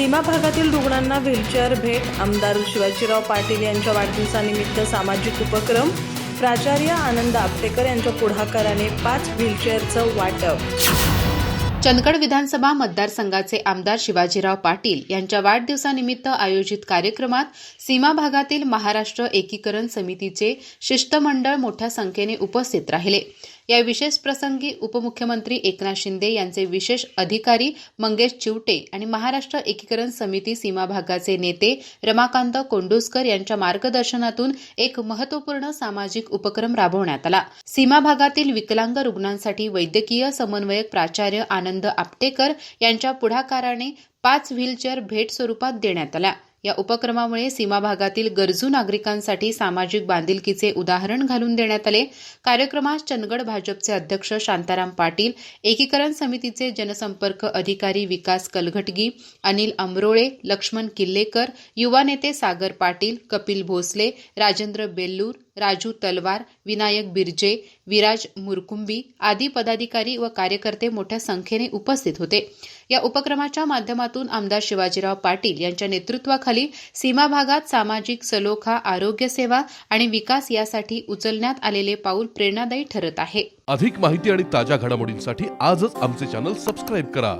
सीमा भागातील रुग्णांना व्हीलचेअर भेट आमदार शिवाजीराव पाटील यांच्या वाढदिवसानिमित्त सामाजिक उपक्रम प्राचार्य आनंद आपटेकर यांच्या पुढाकाराने पाच व्हीलचेअरचं वाटप. चंदगड विधानसभा मतदारसंघाचे आमदार शिवाजीराव पाटील यांच्या वाढदिवसानिमित्त आयोजित कार्यक्रमात सीमा भागातील महाराष्ट्र एकीकरण समितीचे शिष्टमंडळ मोठ्या संख्येने उपस्थित राहिले. या विशेष प्रसंगी उपमुख्यमंत्री एकनाथ शिंदे यांचे विशेष अधिकारी मंगेश चिवटे आणि महाराष्ट्र एकीकरण समिती सीमा भागाचे नेते रमाकांत कोंडुसकर यांच्या मार्गदर्शनातून एक महत्त्वपूर्ण सामाजिक उपक्रम राबवण्यात आला. सीमा भागातील विकलांग रुग्णांसाठी वैद्यकीय समन्वयक प्राचार्य आनंद आपटेकर यांच्या पुढाकाराने पाच व्हीलचेअर भेट स्वरूपात देण्यात आल्या. या उपक्रमामुळे सीमा भागातील गरजू नागरिकांसाठी सामाजिक बांधिलकीचे उदाहरण घालून देण्यात आले. कार्यक्रमात चंदगड भाजपचे अध्यक्ष शांताराम पाटील एकीकरण समितीचे जनसंपर्क अधिकारी विकास कलघटगी अनिल अमरोळे लक्ष्मण किल्लेकर युवा नेते सागर पाटील कपिल भोसले राजेंद्र बेल्लूर राजू तलवार विनायक बिर्जे विराज मुरकुंबी आदी पदाधिकारी व कार्यकर्ते मोठ्या संख्येने उपस्थित होते. या उपक्रमाच्या माध्यमातून आमदार शिवाजीराव पाटील यांच्या नेतृत्वाखाली सीमा भागात सामाजिक सलोखा आरोग्य सेवा आणि विकास यासाठी उचलण्यात आलेले पाऊल प्रेरणादायी ठरत आहे. अधिक माहिती आणि ताज्या घडामोडींसाठी आजच आमचे चॅनल सबस्क्राईब करा.